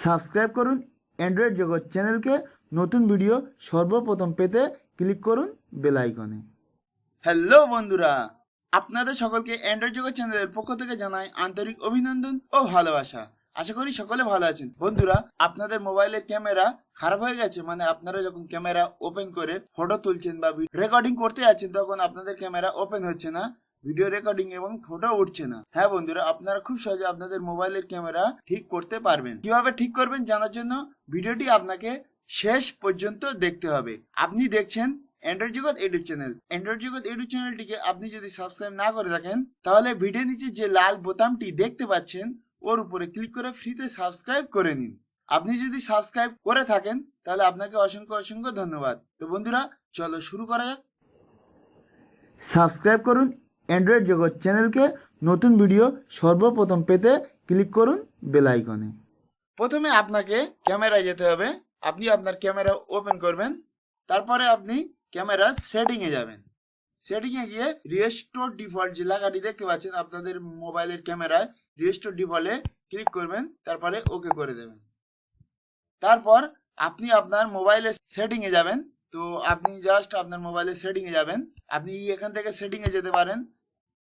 Subscribe করুন Android জগৎ চ্যানেলকে। নতুন ভিডিও সর্বপ্রথম পেতে ক্লিক করুন বেল আইকনে। হ্যালো বন্ধুরা, আপনাদের সকলকে অ্যান্ড্রয়েড জগৎ চ্যানেলের পক্ষ থেকে জানাই আন্তরিক অভিনন্দন ও ভালোবাসা। আশা করি সকলে ভালো আছেন। বন্ধুরা, আপনাদের মোবাইলের ক্যামেরা খারাপ হয়ে গেছে মানে আপনারা যখন ক্যামেরা ওপেন করে ফটো তুলছেন বা রেকর্ডিং করতে যাচ্ছেন, তখন আপনাদের ক্যামেরা ওপেন হচ্ছে না। ভিডিও রেকর্ডিং এবং ফটো উঠছে না। হ্যাঁ বন্ধুরা, আপনারা খুব সহজে আপনাদের মোবাইলের ক্যামেরা ঠিক করতে পারবেন। কীভাবে ঠিক করবেন জানার জন্য ভিডিওটি আপনাকে শেষ পর্যন্ত দেখতে হবে। আপনি দেখছেন Android Jagat YouTube channel Android Jagat YouTube চ্যানেলটিকে আপনি যদি সাবস্ক্রাইব না করে থাকেন, তাহলে ভিডিও নিচে যে লাল বোতামটি দেখতে পাচ্ছেন, ওর উপরে ক্লিক করে ফ্রিতে সাবস্ক্রাইব করে নিন। আপনি যদি সাবস্ক্রাইব করে থাকেন, তাহলে আপনাকে অসংখ্য অসংখ্য ধন্যবাদ। তো বন্ধুরা, চলো শুরু করা যাক। সাবস্ক্রাইব করুন অ্যান্ড্রয়েড জগৎ চ্যানেলকে নতুন ভিডিও সর্বপ্রথম পেতে ক্লিক করুন বেল আইকনে। প্রথমে আপনাকে ক্যামেরায় যেতে হবে। আপনি আপনার ক্যামেরা ওপেন করবেন। তারপরে আপনি ক্যামেরা সেটিংয়ে যাবেন। সেটিংয়ে গিয়ে রিস্টোর ডিফল্ট যে লেখাটি দেখতে পাচ্ছেন, আপনাদের মোবাইলের ক্যামেরায় রিস্টোর ডিফল্টে ক্লিক করবেন, তারপরে ওকে করে দেবেন। তারপর আপনি আপনার মোবাইলের সেটিংয়ে যাবেন। তো আপনি জাস্ট আপনার মোবাইলের সেটিংয়ে যাবেন। আপনি এখান থেকে সেটিংয়ে যেতে পারেন।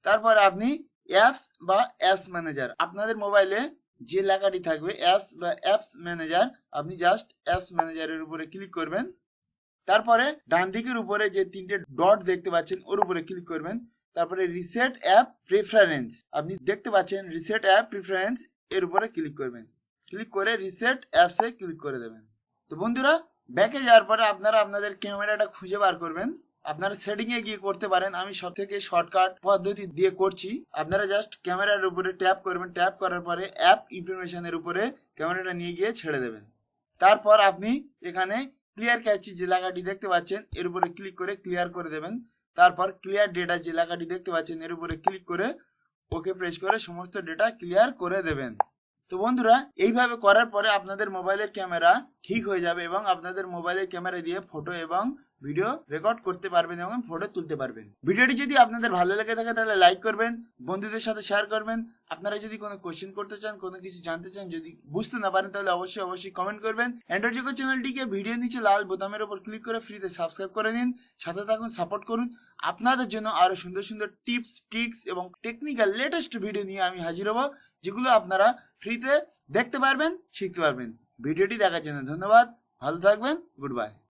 তারপরে আপনি অ্যাপস বা অ্যাপস ম্যানেজার আপনাদের মোবাইলে যে লেখাটি থাকবে অ্যাপস বা অ্যাপস ম্যানেজার আপনি জাস্ট অ্যাপস ম্যানেজারের উপরে ক্লিক করবেন। তারপরে ডান দিকের উপরে যে তিনটে ডট দেখতে পাচ্ছেন, ওর উপরে ক্লিক করবেন। তারপরে রিসেট অ্যাপ প্রেফারেন্স আপনি দেখতে পাচ্ছেন রিসেট অ্যাপ প্রেফারেন্স এর উপরে ক্লিক করবেন। ক্লিক করে রিসেট অ্যাপসে ক্লিক করে দেবেন। তো বন্ধুরা ব্যাকে যাওয়ার পরে আপনারা আপনাদের ক্যামেরাটা খুঁজে বার করবেন। আপনারা সেটিং এ গিয়ে করতে পারেন। আমি সব থেকে শর্টকাট পদ্ধতি দিয়ে করছি। আপনারা জাস্ট ক্যামেরার উপরে ট্যাপ করবেন। ট্যাপ করার পরে অ্যাপ ইনফরমেশনের উপরে ক্যামেরাটা নিয়ে গিয়ে ছেড়ে দেবেন। তারপর আপনি এখানে ক্লিয়ার ক্যাচি যে লেখাটি দেখতে পাচ্ছেন, এর উপরে ক্লিক করে ক্লিয়ার করে দেবেন। তারপর ক্লিয়ার ডেটা যে লেখাটি দেখতে পাচ্ছেন, এর উপরে ক্লিক করে ওকে প্রেস করে সমস্ত ডেটা ক্লিয়ার করে দেবেন। তো বন্ধুরা, এইভাবে করার পরে আপনাদের মোবাইলের ক্যামেরা ঠিক হয়ে যাবে এবং আপনাদের মোবাইলের ক্যামেরা দিয়ে ফটো এবং ভিডিও রেকর্ড করতে পারবেন এবং ফটো তুলতে পারবেন। ভিডিওটি যদি আপনাদের ভালো লেগে থাকে, তাহলে লাইক করবেন, বন্ধুদের সাথে শেয়ার করবেন। আপনারা যদি কোনো কোশ্চেন করতে চান, কোনো কিছু জানতে চান, যদি বুঝতে না পারেন, তাহলে অবশ্যই অবশ্যই কমেন্ট করবেন। অ্যান্ড্রয়েড জগৎ চ্যানেলটিকে ভিডিও নিচে লাল বোতামের উপর ক্লিক করে ফ্রিতে সাবস্ক্রাইব করে নিন। সাথে থাকুন সাপোর্ট করুন। আপনাদের জন্য আরও সুন্দর সুন্দর টিপস ট্রিক্স এবং টেকনিক্যাল লেটেস্ট ভিডিও নিয়ে আমি হাজির হব, যেগুলো আপনারা ফ্রিতে দেখতে পারবেন, শিখতে পারবেন। ভিডিওটি দেখার জন্য ধন্যবাদ। ভালো থাকবেন। Good bye